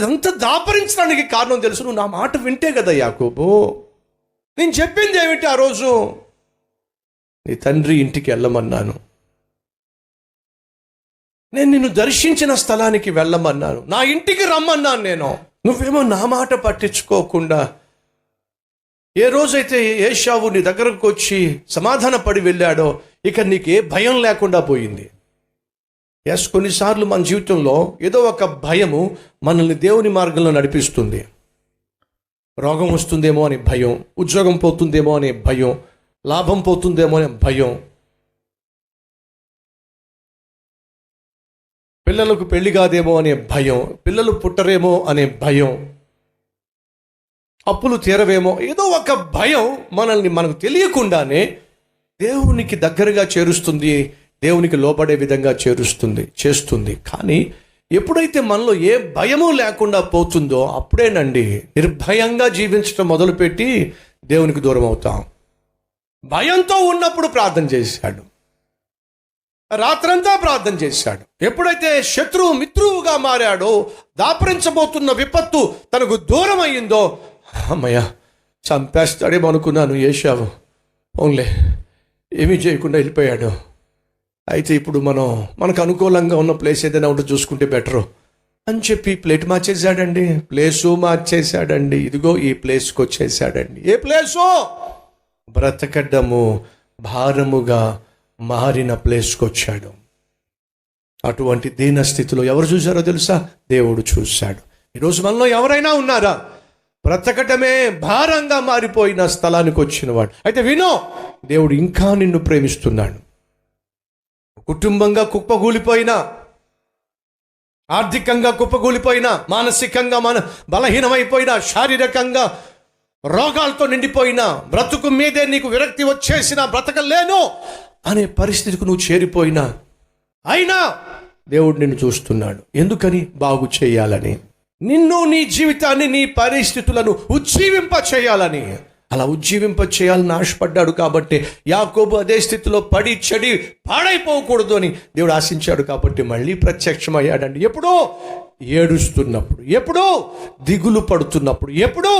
ఇదంతా దాపరించడానికి కారణం తెలుసు. నువ్వు నా మాట వింటే కదా యాకోబు. నేను చెప్పింది ఏమిటి ఆ రోజు? నీ తండ్రి ఇంటికి వెళ్ళమన్నాను. నేను నిన్ను దర్శించిన స్థలానికి వెళ్ళమన్నాను. నా ఇంటికి రమ్మన్నాను నేను. నువ్వేమో నా మాట పట్టించుకోకుండా ఏ రోజైతే ఏషావు నీ దగ్గరకు వచ్చి సమాధాన పడి వెళ్ళాడో ఇక నీకు ఏ భయం లేకుండా పోయింది. ఎస్ కొన్నిసార్లు మన జీవితంలో ఏదో ఒక భయము మనల్ని దేవుని మార్గంలో నడిపిస్తుంది. రోగం వస్తుందేమో అనే భయం ఉద్యోగం పోతుందేమో అనే భయం లాభం పోతుందేమో అనే భయం. పిల్లలకు పెళ్ళి కాదేమో అనే భయం పిల్లలు పుట్టరేమో అనే భయం. అప్పులు తీరవేమో ఏదో ఒక భయం మనల్ని మనకు తెలియకుండానే దేవునికి దగ్గరగా చేరుస్తుంది. దేవునికి లోపడే విధంగా చేరుస్తుంది చేస్తుంది. కానీ ఎప్పుడైతే మనలో ఏ భయము లేకుండా పోతుందో అప్పుడేనండి నిర్భయంగా జీవించడం మొదలుపెట్టి దేవునికి దూరం అవుతాం. భయంతో ఉన్నప్పుడు ప్రార్థన చేశాడు. రాత్రంతా ప్రార్థన చేశాడు. ఎప్పుడైతే శత్రువు మిత్రువుగా మారాడో దాపరించబోతున్న విపత్తు తనకు దూరం అయ్యిందో అమ్మయ్య చంపేస్తాడేమో అనుకున్నాను ఏషావు ఓన్లే ఏమీ చేయకుండా వెళ్ళిపోయాడు. అయితే ఇప్పుడు మనం మనకు అనుకూలంగా ఉన్న ప్లేస్ ఏదైనా ఉంటే చూసుకుంటే బెటరు అని చెప్పి ప్లేట్ మార్చేసాడండి ప్లేసు మార్చేసాడండి ఇదిగో ఈ ప్లేస్కి వచ్చేసాడండి ఏ ప్లేసు బ్రతకడము భారముగా మారిన ప్లేస్కి వచ్చాడు. అటువంటి దీన స్థితిలో ఎవరు చూశారో తెలుసా? దేవుడు చూశాడు. ఈరోజు మనలో ఎవరైనా ఉన్నారా? బ్రతకటమే భారంగా మారిపోయిన స్థలానికి వచ్చినవాడు. అయితే వినో దేవుడు ఇంకా నిన్ను ప్రేమిస్తున్నాడు. కుటుంబంగా కుప్పగూలిపోయినా ఆర్థికంగా కుప్పగూలిపోయినా మానసికంగా మన బలహీనమైపోయినా శారీరకంగా రోగాలతో నిండిపోయినా బ్రతుకు మీదే నీకు విరక్తి వచ్చేసినా బ్రతకలేను అనే పరిస్థితికి నువ్వు చేరిపోయినా. అయినా దేవుడు నిన్ను చూస్తున్నాడు. ఎందుకని? బాగు చేయాలని. నిన్ను నీ జీవితాన్ని నీ పరిస్థితులను ఉజ్జీవింప చేయాలని అలా ఉజ్జీవింప చేయాలని ఆశపడ్డాడు కాబట్టి యాకోబు అదే స్థితిలో పడి చెడి పాడైపోకూడదు అని దేవుడు ఆశించాడు కాబట్టి మళ్ళీ ప్రత్యక్షమయ్యాడండి. ఎప్పుడో ఏడుస్తున్నప్పుడు ఎప్పుడో దిగులు పడుతున్నప్పుడు ఎప్పుడో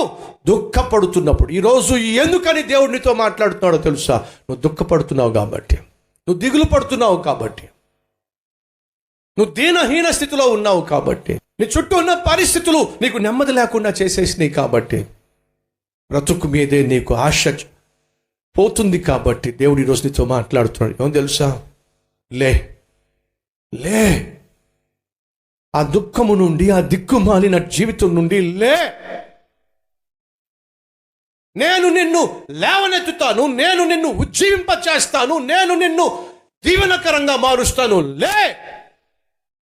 దుఃఖపడుతున్నప్పుడు ఈరోజు ఎందుకని దేవుడు నీతో మాట్లాడుతున్నాడో తెలుసా? నువ్వు దుఃఖపడుతున్నావు కాబట్టి నువ్వు దిగులు పడుతున్నావు కాబట్టి నువ్వు దీనహీన స్థితిలో ఉన్నావు కాబట్టి నీ చుట్టూ ఉన్న పరిస్థితులు నీకు నెమ్మది లేకుండా చేసేసినాయి కాబట్టి బ్రతుకు మీదే నీకు ఆశ పోతుంది కాబట్టి దేవుడు ఈరోజు నీతో మాట్లాడుతున్నాడు. ఏమో తెలుసా? లే లే. ఆ దుఃఖము నుండి ఆ దిక్కుమాలిన జీవితం నుండి లే. నేను నిన్ను లేవనెత్తుతాను నేను నిన్ను ఉజ్జీవింప చేస్తాను నేను నిన్ను దీవెనకరంగా మారుస్తాను. లే.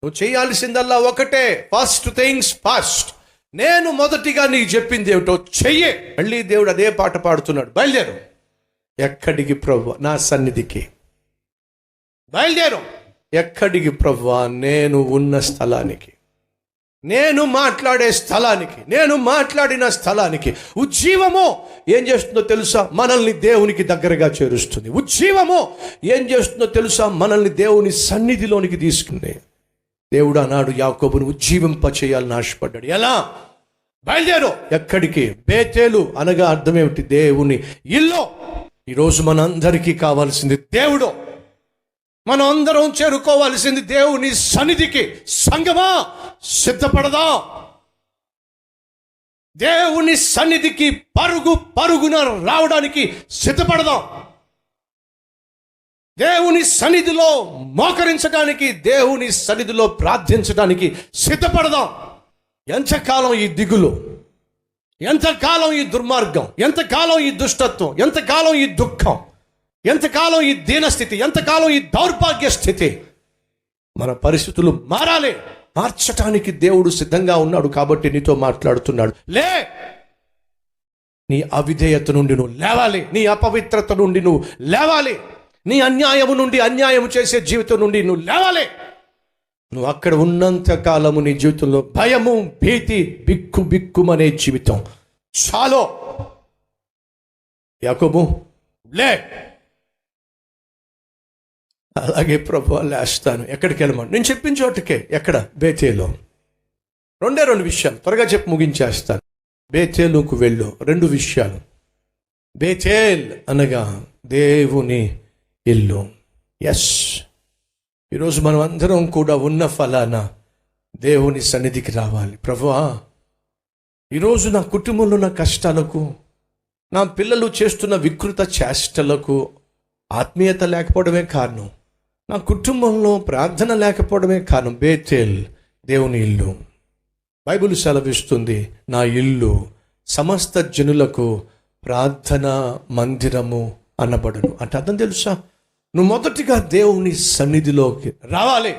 నువ్వు చేయాల్సిందల్లా ఒకటే. ఫస్ట్ థింగ్స్ ఫస్ట్ నేను మొదటిగా నీకు చెప్పింది ఏమిటో చెయ్యే. మళ్ళీ దేవుడు అదే పాట పాడుతున్నాడు. బయలుదేరు. ఎక్కడికి ప్రభు నా సన్నిధికి. బయలుదేరు. ఎక్కడికి ప్రభు నేను ఉన్న స్థలానికి. నేను మాట్లాడే స్థలానికి. నేను మాట్లాడిన స్థలానికి. ఉజ్జీవము ఏం చేస్తుందో తెలుసా? మనల్ని దేవునికి దగ్గరగా చేరుస్తుంది. ఉజ్జీవము ఏం చేస్తుందో తెలుసా? మనల్ని దేవుని సన్నిధిలోనికి తీసుకుంది. దేవుడు అన్నాడు యాకోబును ఉజ్జీవింప చేయాలని ఆశపడ్డాడు. ఎలా? బయలుదేరు. ఎక్కడికి? బేతేలు అనగా అర్థం ఏమిటి దేవుని ఇల్లు. ఈరోజు మనందరికీ కావాల్సింది దేవుడు. మనం అందరం చేరుకోవాల్సింది దేవుని సన్నిధికి. సంగమా? సిద్ధపడదా? దేవుని సన్నిధికి పరుగు పరుగున రావడానికి సిద్ధపడదాం? దేవుని సన్నిధిలో మోకరించడానికి దేవుని సన్నిధిలో ప్రార్థించడానికి సిద్ధపడదాం? ఎంతకాలం ఈ దిగులు? ఎంతకాలం ఈ దుర్మార్గం? ఎంతకాలం ఈ దుష్టత్వం? ఎంతకాలం ఈ దుఃఖం? ఎంతకాలం ఈ దీనస్థితి? ఎంతకాలం ఈ దౌర్భాగ్య స్థితి? మన పరిస్థితులు మారాలి. మార్చటానికి దేవుడు సిద్ధంగా ఉన్నాడు కాబట్టి నీతో మాట్లాడుతున్నాడు. లే! నీ అవిధేయత నుండి నువ్వు లేవాలి. నీ అపవిత్రత నుండి నువ్వు లేవాలి. నీ అన్యాయము నుండి అన్యాయం చేసే జీవితం నుండి నువ్వు లేవాలి. నువ్వు అక్కడ ఉన్నంత కాలము నీ జీవితంలో భయము భీతి బిక్కు బిక్కుమనే జీవితం. చాలో. యాకోబు లే. అలాగే ప్రభు లేస్తాను. ఎక్కడికి వెళ్ళమని? నేను చెప్పిన చోటకే ఎక్కడ? బేతేలో. రెండే రెండు విషయాలు. త్వరగా చెప్పి ముగించేస్తాను. బేతేలుకు వెళ్ళు. రెండు విషయాలు. బేతేల్ అనగా దేవుని ఇల్లు. ఎస్ ఈరోజు మనం అందరం కూడా ఉన్న ఫలాన దేవుని సన్నిధికి రావాలి. ప్రభువా ఈరోజు నా కుటుంబంలో ఉన్న కష్టాలకు నా పిల్లలు చేస్తున్న వికృత చేష్టలకు ఆత్మీయత లేకపోవడమే కారణం. నా కుటుంబంలో ప్రార్థన లేకపోవడమే కారణం. బేతేల్ దేవుని ఇల్లు. బైబిల్ సెలవిస్తుంది నా ఇల్లు సమస్త జనులకు ప్రార్థన మందిరము అనబడును. అంటే అర్థం తెలుసా? నువ్వు మొదటిగా దేవుని సన్నిధిలోకి రావాలి.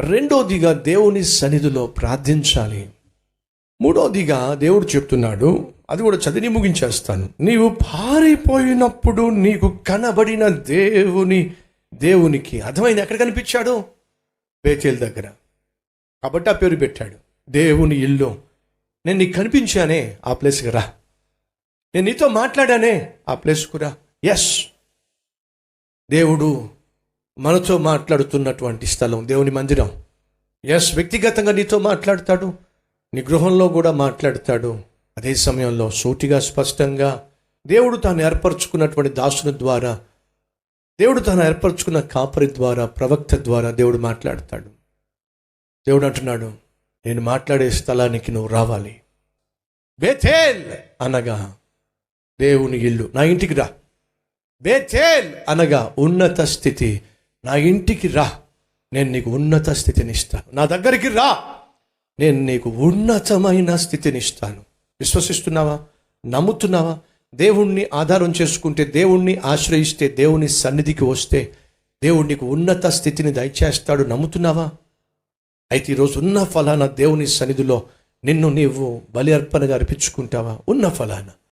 రెండోదిగా దేవుని సన్నిధిలో ప్రార్థించాలి. మూడోదిగా దేవుడు చెప్తున్నాడు అది కూడా చదివి ముగించేస్తాను. నీవు పారిపోయినప్పుడు నీకు కనబడిన దేవుని దేవునికి అర్థమైంది ఎక్కడ కనిపించాడు? బేచేల్ దగ్గర. కాబట్టి ఆ పేరు పెట్టాడు. దేవుని ఇల్లు. నేను నీకు కనిపించానే ఆ ప్లేస్కి రా. నేను నీతో మాట్లాడానే ఆ ప్లేస్కు రా. ఎస్ దేవుడు మనతో మాట్లాడుతున్నటువంటి స్థలం దేవుని మందిరం. ఎస్ వ్యక్తిగతంగా నీతో మాట్లాడతాడు నీ గృహంలో కూడా మాట్లాడతాడు. అదే సమయంలో సూటిగా స్పష్టంగా దేవుడు తాను ఏర్పరచుకున్నటువంటి దాసుని ద్వారా దేవుడు తాను ఏర్పరచుకున్న కాపరి ద్వారా ప్రవక్త ద్వారా దేవుడు మాట్లాడతాడు. దేవుడు అంటున్నాడు నేను మాట్లాడే స్థలానికి నువ్వు రావాలి. బేథేల్ అనగా దేవుని ఇల్లు. నా ఇంటికి రా. బేథేల్ అనగా ఉన్నత స్థితి. నా ఇంటికి రా. నేను నీకు ఉన్నత స్థితిని ఇస్తాను నా దగ్గరికి రా. నేను నీకు ఉన్నతమైన స్థితిని ఇస్తాను విశ్వసిస్తున్నావా? నమ్ముతున్నావా? దేవుణ్ణి ఆధారం చేసుకుంటే దేవుణ్ణి ఆశ్రయిస్తే దేవుని సన్నిధికి వస్తే దేవుడు నీకు ఉన్నత స్థితిని దయచేస్తాడు. నమ్ముతున్నావా? అయితే ఈరోజు ఉన్న ఫలానా దేవుని సన్నిధిలో నిన్ను నీవు బలి అర్పణగా అర్పించుకుంటావా? ఉన్న ఫలానా?